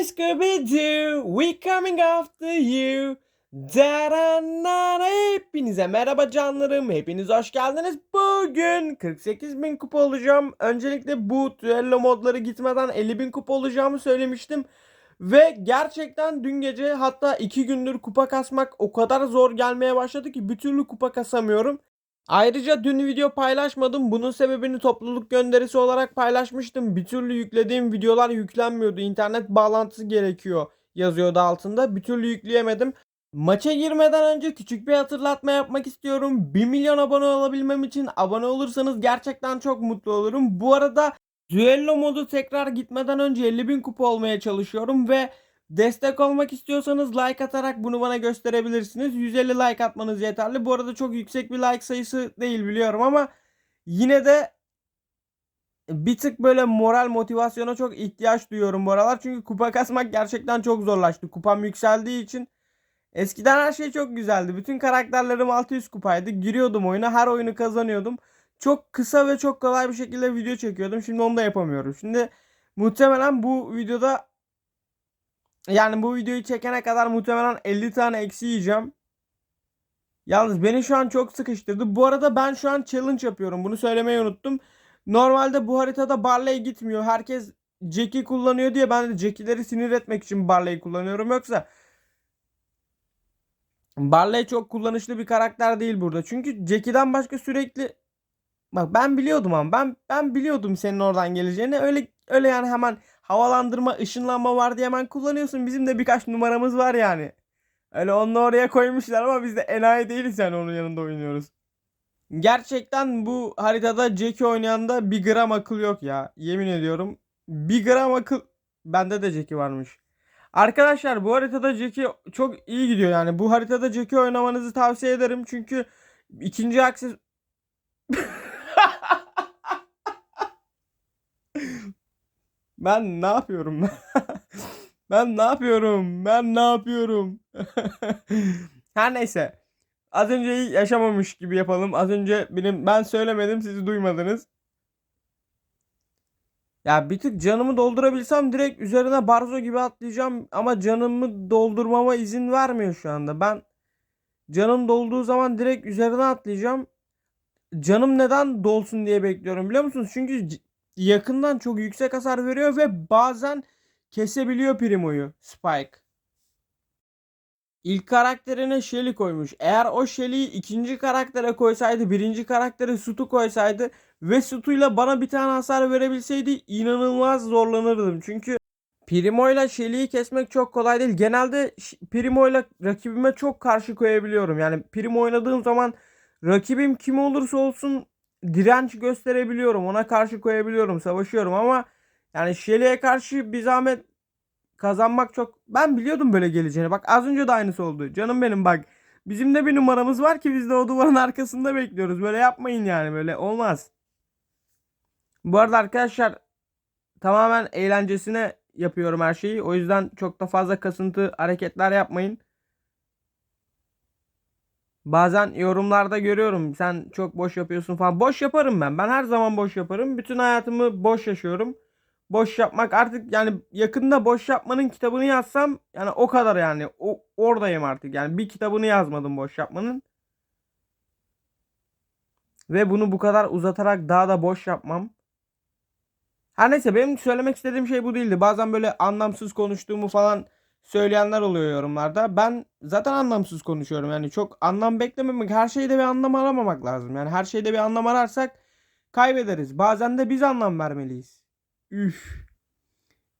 Hey Scooby-Doo, we coming after you. Daranana. Hepinize merhaba canlarım. Hepiniz hoş geldiniz. Bugün 48 bin kupa olacağım. Öncelikle bu düello modları gitmeden 50 bin kupa olacağımı söylemiştim. Ve gerçekten dün gece hatta 2 gündür kupa kasmak o kadar zor gelmeye başladı ki bir türlü kupa kasamıyorum. Ayrıca dün video paylaşmadım. Bunun sebebini topluluk gönderisi olarak paylaşmıştım. Bir türlü yüklediğim videolar yüklenmiyordu. İnternet bağlantısı gerekiyor yazıyordu altında. Bir türlü yükleyemedim. Maça girmeden önce küçük bir hatırlatma yapmak istiyorum. 1 milyon abone olabilmem için abone olursanız gerçekten çok mutlu olurum. Bu arada Düello modu tekrar gitmeden önce 50 bin kupa olmaya çalışıyorum ve Destek olmak istiyorsanız like atarak bunu bana gösterebilirsiniz. 150 like atmanız yeterli. Bu arada çok yüksek bir like sayısı değil biliyorum ama yine de bir tık böyle moral motivasyona çok ihtiyaç duyuyorum bu aralar. Çünkü kupa kasmak gerçekten çok zorlaştı. Kupam yükseldiği için eskiden her şey çok güzeldi. Bütün karakterlerim 600 kupaydı. Giriyordum oyuna her oyunu kazanıyordum. Çok kısa ve çok kolay bir şekilde video çekiyordum. Şimdi onu da yapamıyorum. Şimdi muhtemelen bu videoda yani bu videoyu çekene kadar muhtemelen 50 tane eksi yiyeceğim. Yalnız beni şu an çok sıkıştırdı. Bu arada ben şu an challenge yapıyorum. Bunu söylemeyi unuttum. Normalde bu haritada Barley gitmiyor. Herkes Jack'i kullanıyor diye ben de Jack'ileri sinir etmek için Barley'i kullanıyorum. Yoksa Barley çok kullanışlı bir karakter değil burada. Çünkü Jackie'den başka sürekli Bak ben biliyordum ama ben ben biliyordum senin oradan geleceğini. Öyle öyle yani hemen havalandırma, ışınlanma var diye hemen kullanıyorsun. Bizim de birkaç numaramız var yani. Öyle onu oraya koymuşlar ama biz de enayi değiliz yani onun yanında oynuyoruz. Gerçekten bu haritada Jackie oynayanda bir gram akıl yok ya. Yemin ediyorum. Bir gram akıl. Bende de Jackie varmış. Arkadaşlar bu haritada Jackie çok iyi gidiyor yani. Bu haritada Jackie oynamanızı tavsiye ederim. Çünkü ikinci akses... Ben ne yapıyorum? ben ne yapıyorum? Ben ne yapıyorum? Her neyse. Az önce yaşamamış gibi yapalım. Az önce benim ben söylemedim sizi duymadınız. Ya bir tık canımı doldurabilsem direkt üzerine barzo gibi atlayacağım ama canımı doldurmama izin vermiyor şu anda. Ben canım dolduğu zaman direkt üzerine atlayacağım. Canım neden dolsun diye bekliyorum biliyor musunuz? Çünkü yakından çok yüksek hasar veriyor ve bazen kesebiliyor Primo'yu Spike. İlk karakterine Shelly koymuş. Eğer o Shelly'yi ikinci karaktere koysaydı, birinci karaktere Sutu koysaydı ve Sutu'yla bana bir tane hasar verebilseydi inanılmaz zorlanırdım. Çünkü Primo ile Shelly'yi kesmek çok kolay değil. Genelde Primo ile rakibime çok karşı koyabiliyorum. Yani Primo oynadığım zaman rakibim kim olursa olsun direnç gösterebiliyorum. Ona karşı koyabiliyorum. Savaşıyorum ama yani Shelly'e karşı bir zahmet kazanmak çok... Ben biliyordum böyle geleceğini. Bak az önce de aynısı oldu. Canım benim bak. Bizim de bir numaramız var ki biz de o duvarın arkasında bekliyoruz. Böyle yapmayın yani böyle olmaz. Bu arada arkadaşlar tamamen eğlencesine yapıyorum her şeyi. O yüzden çok da fazla kasıntı hareketler yapmayın. Bazen yorumlarda görüyorum sen çok boş yapıyorsun falan. Boş yaparım ben. Ben her zaman boş yaparım. Bütün hayatımı boş yaşıyorum. Boş yapmak artık yani yakında boş yapmanın kitabını yazsam yani o kadar yani. O, oradayım artık. Yani bir kitabını yazmadım boş yapmanın. Ve bunu bu kadar uzatarak daha da boş yapmam. Her neyse benim söylemek istediğim şey bu değildi. Bazen böyle anlamsız konuştuğumu falan söyleyenler oluyor yorumlarda. Ben zaten anlamsız konuşuyorum. Yani çok anlam beklememek, her şeyde bir anlam aramamak lazım. Yani her şeyde bir anlam ararsak kaybederiz. Bazen de biz anlam vermeliyiz. Üf.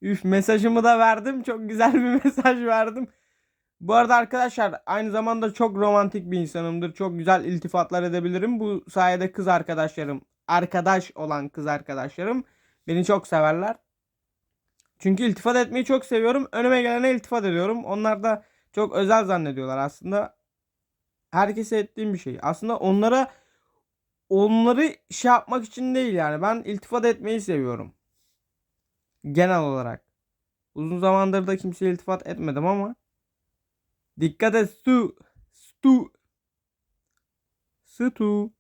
Üf mesajımı da verdim. Çok güzel bir mesaj verdim. Bu arada arkadaşlar aynı zamanda çok romantik bir insanımdır. Çok güzel iltifatlar edebilirim. Bu sayede kız arkadaşlarım, arkadaş olan kız arkadaşlarım beni çok severler. Çünkü iltifat etmeyi çok seviyorum. Önüme gelene iltifat ediyorum. Onlar da çok özel zannediyorlar aslında. Herkese ettiğim bir şey. Aslında onlara onları şey yapmak için değil yani. Ben iltifat etmeyi seviyorum. Genel olarak. Uzun zamandır da kimseye iltifat etmedim ama dikkat et su stu stu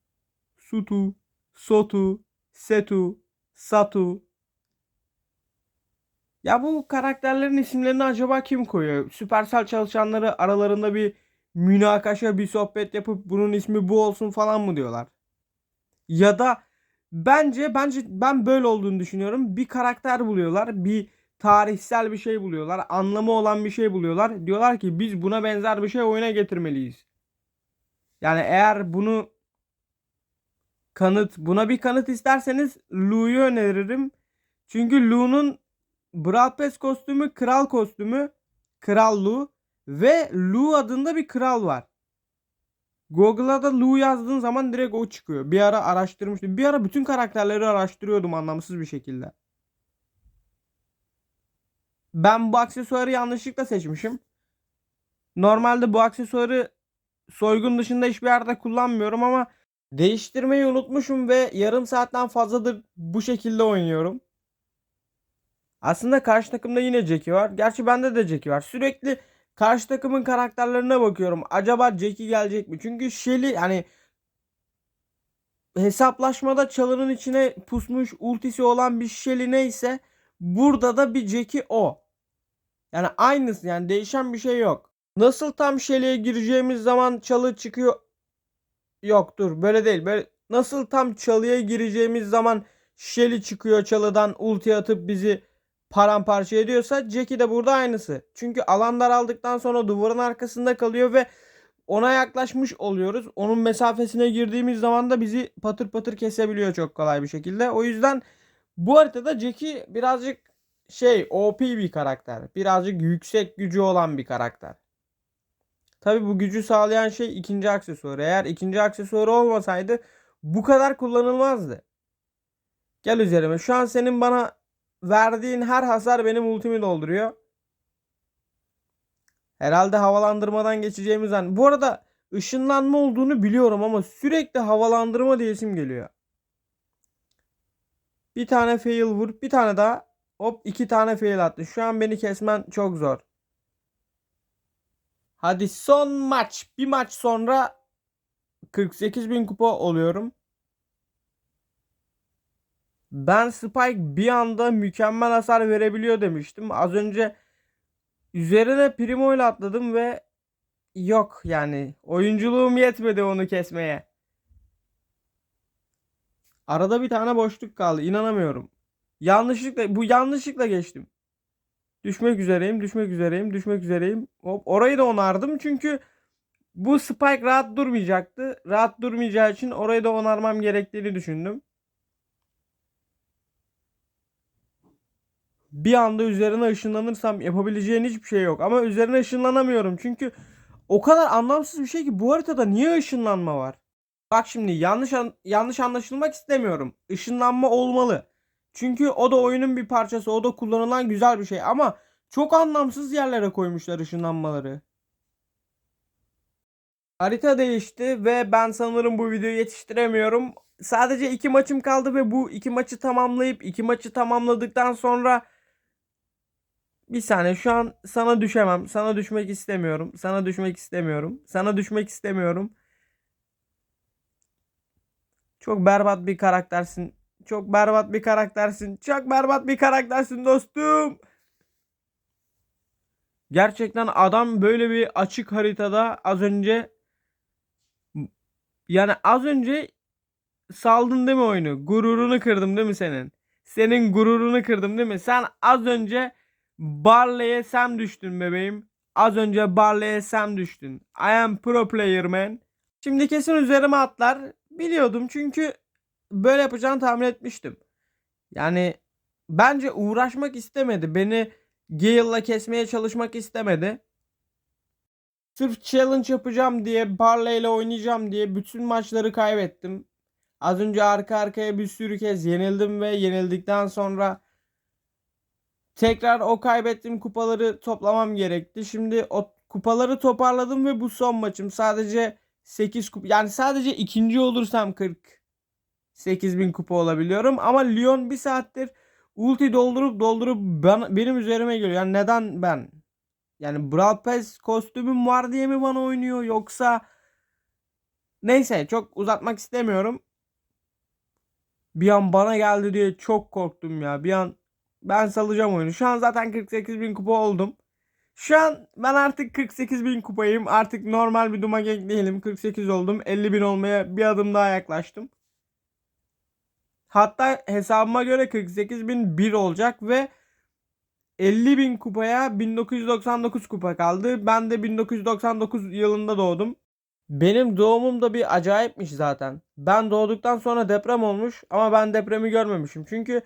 sutu sotu setu satu Ya bu karakterlerin isimlerini acaba kim koyuyor? Supercell çalışanları aralarında bir münakaşa, bir sohbet yapıp bunun ismi bu olsun falan mı diyorlar? Ya da bence bence ben böyle olduğunu düşünüyorum. Bir karakter buluyorlar, bir tarihsel bir şey buluyorlar, anlamı olan bir şey buluyorlar. Diyorlar ki biz buna benzer bir şey oyuna getirmeliyiz. Yani eğer bunu kanıt, buna bir kanıt isterseniz Lu'yu öneririm. Çünkü Lu'nun Brawl Pass kostümü kral kostümü. Kral Lu. Ve Lu adında bir kral var. Google'a da Lu yazdığın zaman direkt o çıkıyor. Bir ara araştırmıştım. Bir ara bütün karakterleri araştırıyordum anlamsız bir şekilde. Ben bu aksesuarı yanlışlıkla seçmişim. Normalde bu aksesuarı soygun dışında hiçbir yerde kullanmıyorum ama değiştirmeyi unutmuşum ve yarım saatten fazladır bu şekilde oynuyorum. Aslında karşı takımda yine Jackie var. Gerçi bende de Jackie var. Sürekli karşı takımın karakterlerine bakıyorum. Acaba Jackie gelecek mi? Çünkü Shelly hani hesaplaşmada çalının içine pusmuş ultisi olan bir Shelly neyse burada da bir Jackie o. Yani aynısı yani değişen bir şey yok. Nasıl tam Shelly'e gireceğimiz zaman çalı çıkıyor. Yok dur böyle değil. Böyle nasıl tam çalıya gireceğimiz zaman Shelly çıkıyor çalıdan ulti atıp bizi paramparça ediyorsa Jackie de burada aynısı. Çünkü alan daraldıktan sonra duvarın arkasında kalıyor ve ona yaklaşmış oluyoruz. Onun mesafesine girdiğimiz zaman da bizi patır patır kesebiliyor çok kolay bir şekilde. O yüzden bu haritada Jackie birazcık şey OP bir karakter. Birazcık yüksek gücü olan bir karakter. Tabi bu gücü sağlayan şey ikinci aksesuarı. Eğer ikinci aksesuarı olmasaydı bu kadar kullanılmazdı. Gel üzerime. Şu an senin bana verdiğin her hasar benim ultimi dolduruyor. Herhalde havalandırmadan geçeceğimiz an. Bu arada ışınlanma olduğunu biliyorum ama sürekli havalandırma diyesim geliyor. Bir tane fail vur. Bir tane daha. Hop iki tane fail attı. Şu an beni kesmen çok zor. Hadi son maç. Bir maç sonra 48 bin kupa oluyorum. Ben Spike bir anda mükemmel hasar verebiliyor demiştim. Az önce üzerine Primo ile atladım ve yok yani oyunculuğum yetmedi onu kesmeye. Arada bir tane boşluk kaldı. İnanamıyorum. Yanlışlıkla bu yanlışlıkla geçtim. Düşmek üzereyim, düşmek üzereyim, düşmek üzereyim. Hop orayı da onardım çünkü bu Spike rahat durmayacaktı. Rahat durmayacağı için orayı da onarmam gerektiğini düşündüm. Bir anda üzerine ışınlanırsam yapabileceğin hiçbir şey yok. Ama üzerine ışınlanamıyorum. Çünkü o kadar anlamsız bir şey ki bu haritada niye ışınlanma var? Bak şimdi yanlış an- yanlış anlaşılmak istemiyorum. Işınlanma olmalı. Çünkü o da oyunun bir parçası. O da kullanılan güzel bir şey ama çok anlamsız yerlere koymuşlar ışınlanmaları. Harita değişti ve ben sanırım bu videoyu yetiştiremiyorum. Sadece iki maçım kaldı ve bu iki maçı tamamlayıp iki maçı tamamladıktan sonra bir saniye şu an sana düşemem. Sana düşmek istemiyorum. Sana düşmek istemiyorum. Sana düşmek istemiyorum. Çok berbat bir karaktersin. Çok berbat bir karaktersin. Çok berbat bir karaktersin dostum. Gerçekten adam böyle bir açık haritada az önce yani az önce saldın değil mi oyunu? Gururunu kırdım değil mi senin? Senin gururunu kırdım değil mi? Sen az önce Barley'e sen düştün bebeğim. Az önce Barley'e sen düştün. I am pro player man. Şimdi kesin üzerime atlar. Biliyordum çünkü böyle yapacağını tahmin etmiştim. Yani bence uğraşmak istemedi. Beni Gale'la kesmeye çalışmak istemedi. Sırf challenge yapacağım diye Barley ile oynayacağım diye bütün maçları kaybettim. Az önce arka arkaya bir sürü kez yenildim ve yenildikten sonra tekrar o kaybettiğim kupaları toplamam gerekti. Şimdi o kupaları toparladım ve bu son maçım. Sadece 8 kupa yani sadece ikinci olursam 40 8000 kupa olabiliyorum ama Lyon bir saattir ulti doldurup doldurup ben, benim üzerime geliyor. Yani neden ben? Yani Brawl Pass kostümüm var diye mi bana oynuyor yoksa neyse çok uzatmak istemiyorum. Bir an bana geldi diye çok korktum ya. Bir an Ben salacağım oyunu. Şu an zaten 48 bin kupa oldum. Şu an ben artık 48 bin kupayım. Artık normal bir Duma Gang değilim. 48 oldum. 50 bin olmaya bir adım daha yaklaştım. Hatta hesabıma göre 48 bin bir olacak ve 50 bin kupaya 1999 kupa kaldı. Ben de 1999 yılında doğdum. Benim doğumum da bir acayipmiş zaten. Ben doğduktan sonra deprem olmuş ama ben depremi görmemişim. Çünkü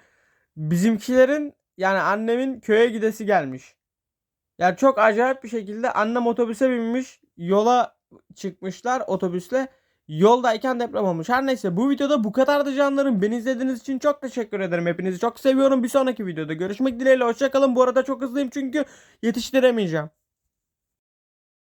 bizimkilerin yani annemin köye gidesi gelmiş. Yani çok acayip bir şekilde annem otobüse binmiş, yola çıkmışlar otobüsle. Yoldayken deprem olmuş. Her neyse bu videoda bu kadardı canlarım. Beni izlediğiniz için çok teşekkür ederim. Hepinizi çok seviyorum. Bir sonraki videoda görüşmek dileğiyle. Hoşçakalın. Bu arada çok hızlıyım çünkü yetiştiremeyeceğim.